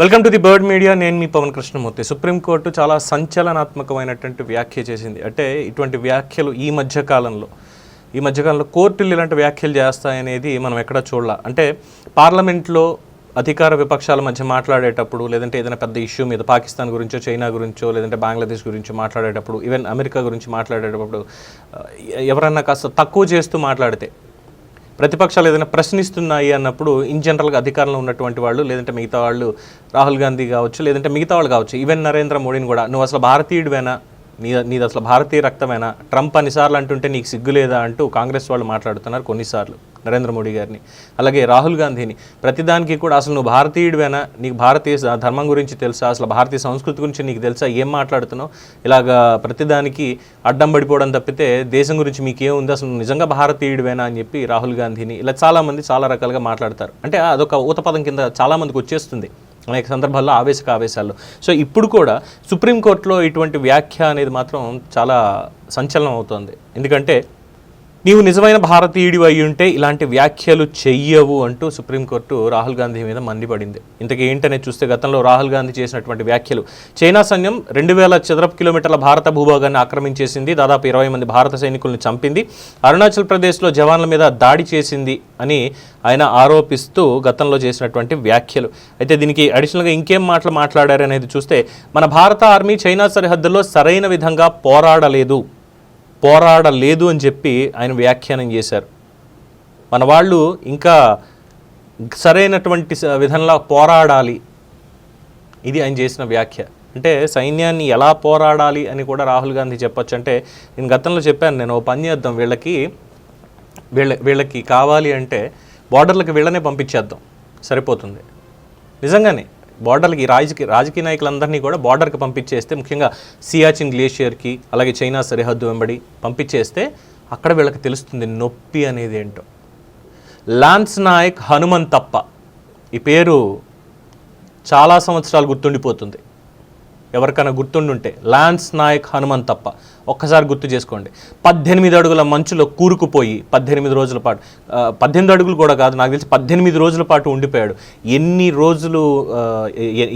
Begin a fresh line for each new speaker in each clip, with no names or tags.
Welcome to the bird media నేను మీ Pawan Krishnamurthy. Supreme court చాలా సంచలనాత్మకమైనటువంటి వ్యాఖ్య చేసింది. అంటే ఇటువంటి వ్యాఖ్యలు ఈ మధ్య కాలంలో ఈ మధ్యకాలంలో కోర్టులు ఇలాంటి వ్యాఖ్యలు చేస్తాయనేది మనం ఎక్కడ చూడాల? అంటే పార్లమెంట్లో అధికార విపక్షాల మధ్య మాట్లాడేటప్పుడు లేదంటే ఏదైనా పెద్ద ఇష్యూ మీద పాకిస్తాన్ గురించో చైనా గురించో లేదంటే బంగ్లాదేశ్ గురించి మాట్లాడేటప్పుడు ఈవెన్ అమెరికా గురించి మాట్లాడేటప్పుడు ఎవరన్నా కాస్త తక్కువ చేస్తూ మాట్లాడితే ప్రతిపక్షాలు ఏదైనా ప్రశ్నిస్తున్నాయి అన్నప్పుడు ఇన్ జనరల్గా అధికారంలో ఉన్నటువంటి వాళ్ళు లేదంటే మిగతా వాళ్ళు రాహుల్ గాంధీ కావచ్చు లేదంటే మిగతా వాళ్ళు కావచ్చు ఈవెన్ నరేంద్ర మోడీని కూడా నువ్వు అసలు భారతీయుడివేనా? నీ నీది అసలు భారతీయ రక్తమేనా? ట్రంప్ అన్నిసార్లు అంటుంటే నీకు సిగ్గు లేదా? అంటూ కాంగ్రెస్ వాళ్ళు మాట్లాడుతున్నారు కొన్నిసార్లు. నరేంద్ర మోడీ గారిని. అలాగే రాహుల్ గాంధీని. ప్రతిదానికి కూడా అసలు నువ్వు భారతీయుడివేనా? నీకు భారతీయ ధర్మం గురించి తెలుసా? అసలు భారతీయ సంస్కృతి గురించి నీకు తెలుసా? ఏం మాట్లాడుతున్నావు? ఇలాగా ప్రతిదానికి అడ్డం పడిపోవడం తప్పితే దేశం గురించి మీకేముంది? అసలు నిజంగా భారతీయుడివేనా అని చెప్పి రాహుల్ గాంధీని ఇలా చాలామంది చాలా రకాలుగా మాట్లాడతారు. అంటే అదొక ఊత పదం కింద చాలామందికి వచ్చేస్తుంది. అనేక సందర్భాల్లో ఆవేశక ఆవేశాల్లో. సో ఇప్పుడు కూడా సుప్రీంకోర్టులో ఇటువంటి వ్యాఖ్య అనేది మాత్రం చాలా సంచలనం అవుతోంది. ఎందుకంటే నీవు నిజమైన భారతీయుడి అయి ఉంటే ఇలాంటి వ్యాఖ్యలు చెయ్యవు అంటూ సుప్రీంకోర్టు రాహుల్ గాంధీ మీద మండిపడింది. ఇంతకీ ఏంటనేది చూస్తే గతంలో రాహుల్ గాంధీ చేసినటువంటి వ్యాఖ్యలు చైనా సైన్యం రెండు వేల చదరపు కిలోమీటర్ల భారత భూభాగాన్ని ఆక్రమించేసింది దాదాపు ఇరవై మంది భారత సైనికులను చంపింది అరుణాచల్ ప్రదేశ్లో జవాన్ల మీద దాడి చేసింది అని ఆయన ఆరోపిస్తూ గతంలో చేసినటువంటి వ్యాఖ్యలు. అయితే దీనికి అడిషనల్గా ఇంకేం మాటలు మాట్లాడారు అనేది చూస్తే మన భారత ఆర్మీ చైనా సరిహద్దుల్లో సరైన విధంగా పోరాడలేదు. పోరాడలేదు అని చెప్పి ఆయన వ్యాఖ్యానం చేశారు. మన వాళ్ళు ఇంకా సరైనటువంటి స- విధంగా పోరాడాలి. ఇది ఆయన చేసిన వ్యాఖ్య. అంటే సైన్యాన్ని ఎలా పోరాడాలి అని కూడా రాహుల్ గాంధీ చెప్పొచ్చు. అంటే నేను గతంలో చెప్పాను నేను ఓ పని చేద్దాం వీళ్ళకి వీళ్ళ వీళ్ళకి కావాలి అంటే బార్డర్లకు వీళ్ళనే పంపించేద్దాం. సరిపోతుంది. నిజంగానే బార్డర్కి రాజకీయ రాజకీయ నాయకులందరినీ కూడా బార్డర్కి పంపించేస్తే ముఖ్యంగా సియాచిన్ గ్లేషియర్కి అలాగే చైనా సరిహద్దు వెంబడి పంపించేస్తే అక్కడ వీళ్ళకి తెలుస్తుంది నొప్పి అనేది ఏంటో. లాన్స్ నాయక్ హనుమన్ తప్ప ఈ పేరు చాలా సంవత్సరాలు గుర్తుండిపోతుంది. ఎవరికైనా గుర్తుండుంటే లాన్స్ నాయక్ హనుమన్ తప్ప. ఒక్కసారి గుర్తు చేసుకోండి. పద్దెనిమిది అడుగుల మంచులో కూరుకుపోయి పద్దెనిమిది రోజుల పాటు పద్దెనిమిది అడుగులు కూడా కాదు నాకు తెలిసి పద్దెనిమిది రోజుల పాటు ఉండిపోయాడు. ఎన్ని రోజులు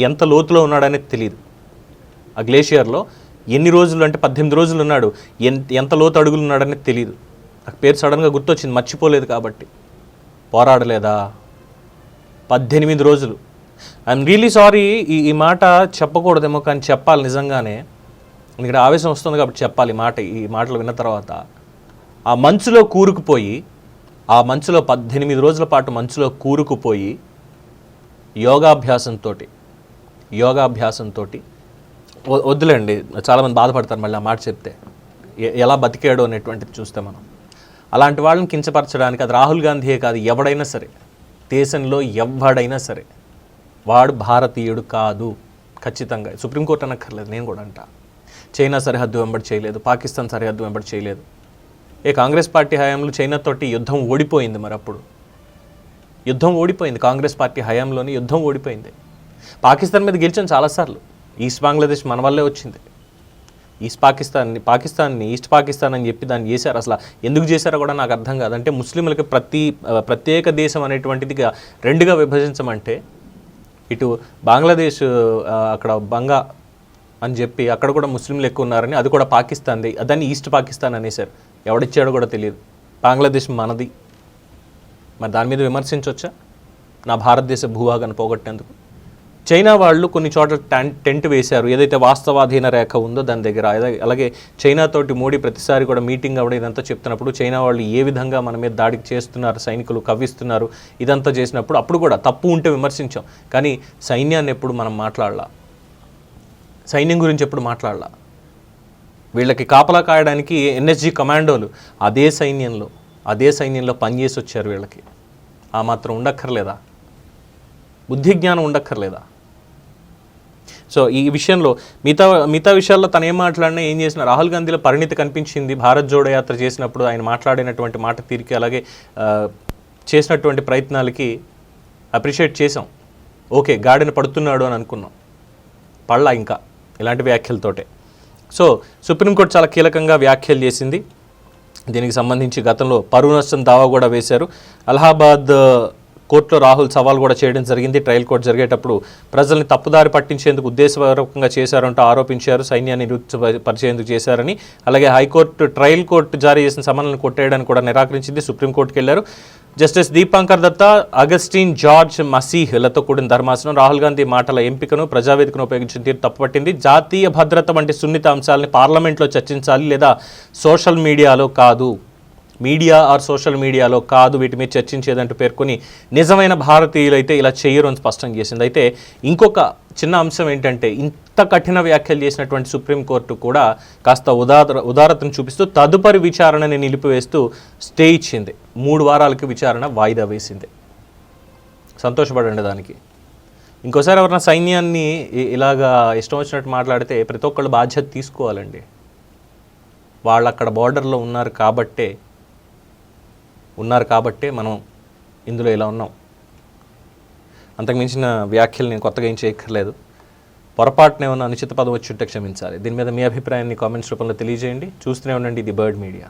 ఎంత లోతులో ఉన్నాడనేది తెలియదు ఆ గ్లేషియర్లో ఎన్ని రోజులు అంటే పద్దెనిమిది రోజులు ఉన్నాడు ఎంత ఎంత లోతు అడుగులు ఉన్నాడనేది తెలియదు నాకు పేరు సడన్గా గుర్తొచ్చింది మర్చిపోలేదు కాబట్టి. పోరాడలేదా? పద్దెనిమిది రోజులు. ఐఎమ్ రియలీ సారీ ఈ ఈ మాట చెప్పకూడదేమో కానీ చెప్పాలి నిజంగానే. ఇక్కడ ఆవేశం వస్తుంది కాబట్టి చెప్పాలి ఈ మాట ఈ మాటలు విన్న తర్వాత. ఆ మంచులో కూరుకుపోయి ఆ మంచులో పద్దెనిమిది రోజుల పాటు మంచులో కూరుకుపోయి యోగాభ్యాసంతో యోగాభ్యాసంతో వద్దులేండి చాలామంది బాధపడతారు మళ్ళీ ఆ మాట చెప్తే. ఎలా బతికాడు అనేటువంటిది చూస్తే మనం. అలాంటి వాళ్ళని కించపరచడానికి అది రాహుల్ గాంధీయే కాదు ఎవడైనా సరే. దేశంలో ఎవడైనా సరే. వాడు భారతీయుడు కాదు. ఖచ్చితంగా. సుప్రీంకోర్టు అనక్కర్లేదు. నేను కూడా అంటా. చైనా సరిహద్దు వెంబడి చేయలేదు. పాకిస్తాన్ సరిహద్దు వెంబడి చేయలేదు. ఏ కాంగ్రెస్ పార్టీ హయాంలో చైనాతోటి యుద్ధం ఓడిపోయింది మరి అప్పుడు. యుద్ధం ఓడిపోయింది. కాంగ్రెస్ పార్టీ హయాంలోని యుద్ధం ఓడిపోయింది. పాకిస్తాన్ మీద గెలిచాం చాలాసార్లు. ఈస్ట్ బంగ్లాదేశ్ మన వల్లే వచ్చింది. ఈస్ట్ పాకిస్తాన్ని పాకిస్తాన్ని ఈస్ట్ పాకిస్తాన్ అని చెప్పి దాన్ని చేశారు. అసలు ఎందుకు చేశారో కూడా నాకు అర్థం కాదు. అంటే ముస్లింలకి ప్రతి ప్రత్యేక దేశం అనేటువంటిది రెండుగా విభజించమంటే ఇటు బంగ్లాదేశ్ అక్కడ బంగా అని చెప్పి అక్కడ కూడా ముస్లింలు ఎక్కువ ఉన్నారని అది కూడా పాకిస్తాన్ది. దాన్ని ఈస్ట్ పాకిస్తాన్ అనేసారు ఎవడిచ్చాడో కూడా తెలియదు. బంగ్లాదేశ్ మనది. మరి దాని మీద విమర్శించవచ్చా నా భారతదేశ భూభాగాన్ని పోగొట్టేందుకు చైనా వాళ్ళు కొన్ని చోట్ల టెంట్ వేశారు. ఏదైతే వాస్తవాధీన రేఖ ఉందో దాని దగ్గర. అలాగే చైనాతోటి మోడీ ప్రతిసారి కూడా మీటింగ్ అవ్వడం ఇదంతా చెప్తున్నప్పుడు చైనా వాళ్ళు ఏ విధంగా మన మీద దాడికి చేస్తున్నారు సైనికులు కవ్విస్తున్నారు ఇదంతా చేసినప్పుడు అప్పుడు కూడా తప్పు ఉంటే విమర్శించాం. కానీ సైన్యాన్ని ఎప్పుడు మనం మాట్లాడాల? సైన్యం గురించి ఎప్పుడు మాట్లాడాల? వీళ్ళకి కాపలా కాయడానికి ఎన్ఎస్జి కమాండోలు అదే సైన్యంలో అదే సైన్యంలో పనిచేసి వచ్చారు వీళ్ళకి. ఆ మాత్రం ఉండక్కర్లేదా? బుద్ధి జ్ఞానం ఉండక్కర్లేదా? సో ఈ విషయంలో మిగతా మిగతా విషయాల్లో తను ఏం మాట్లాడినా ఏం చేసినా రాహుల్ గాంధీలో పరిణితి కనిపించింది. భారత్ జోడో యాత్ర చేసినప్పుడు ఆయన మాట్లాడినటువంటి మాట తీరికి అలాగే చేసినటువంటి ప్రయత్నాలకి అప్రిషియేట్ చేసాం ఓకే గాడిన పడుతున్నాడు అని అనుకున్నాం. పళ్ళ ఇంకా ఇలాంటి వ్యాఖ్యలతోటే. సో సుప్రీంకోర్టు చాలా కీలకంగా వ్యాఖ్యలు చేసింది. దీనికి సంబంధించి గతంలో పరువు నష్టం దావా కూడా వేశారు. అలహాబాద్ కోర్టులో రాహుల్ సవాల్ కూడా చేయడం జరిగింది. ట్రయల్ కోర్టు జరిగేటప్పుడు ప్రజల్ని తప్పుదారి పట్టించేందుకు ఉద్దేశపూర్వకంగా చేశారంటూ ఆరోపించారు. సైన్యాన్ని నిరుత్సపరిచేందుకు చేశారని అలాగే హైకోర్టు ట్రయల్ కోర్టు జారీ చేసిన సమన్లను కొట్టేయడానికి కూడా నిరాకరించింది. సుప్రీంకోర్టుకు వెళ్ళారు justice Dipankar Datta Augustine George మసీహ్లతో కూడిన ధర్మాసనం రాహుల్ గాంధీ మాటల ఎంపికను ప్రజావేదికను ఉపయోగించిన తీరు తప్పుపట్టింది. జాతీయ భద్రత వంటి సున్నిత అంశాలని పార్లమెంట్లో చర్చించాలి లేదా సోషల్ మీడియాలో కాదు. మీడియా ఆర్ సోషల్ మీడియాలో కాదు వీటి మీద చర్చించేదంటూ పేర్కొని నిజమైన భారతీయులు అయితే ఇలా చేయరు అని స్పష్టం చేసింది. అయితే ఇంకొక చిన్న అంశం ఏంటంటే ఇంత కఠిన వ్యాఖ్యలు చేసినటువంటి సుప్రీంకోర్టు కూడా కాస్త ఉదార ఉదారతను చూపిస్తూ తదుపరి విచారణని నిలిపివేస్తూ స్టే ఇచ్చింది. మూడు వారాలకి విచారణ వాయిదా వేసింది. సంతోషపడండి దానికి. ఇంకోసారి ఎవరైనా సైన్యాన్ని ఇలాగా ఇష్టం వచ్చినట్టు మాట్లాడితే ప్రతి ఒక్కళ్ళు బాధ్యత తీసుకోవాలండి. వాళ్ళు అక్కడ బార్డర్లో ఉన్నారు కాబట్టే ఉన్నారు కాబట్టే మనం ఇందులో ఇలా ఉన్నాం. అంతకు మించిన వ్యాఖ్యలు నేను కొత్తగా ఏం చేయక్కర్లేదు. పొరపాటున ఉన్న అనుచిత పదం వచ్చి ఉంటే క్షమించాలి. దీని మీద మీ అభిప్రాయాన్ని కామెంట్స్ రూపంలో తెలియజేయండి. చూస్తూనే ఉండండి ది బర్డ్ మీడియా.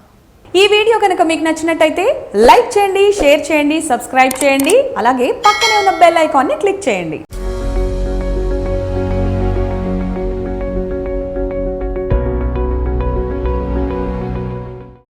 ఈ వీడియో కనుక మీకు నచ్చినట్టయితే లైక్ చేయండి షేర్ చేయండి సబ్స్క్రైబ్ చేయండి. అలాగే పక్కనే ఉన్న బెల్ ఐకాన్ని క్లిక్ చేయండి.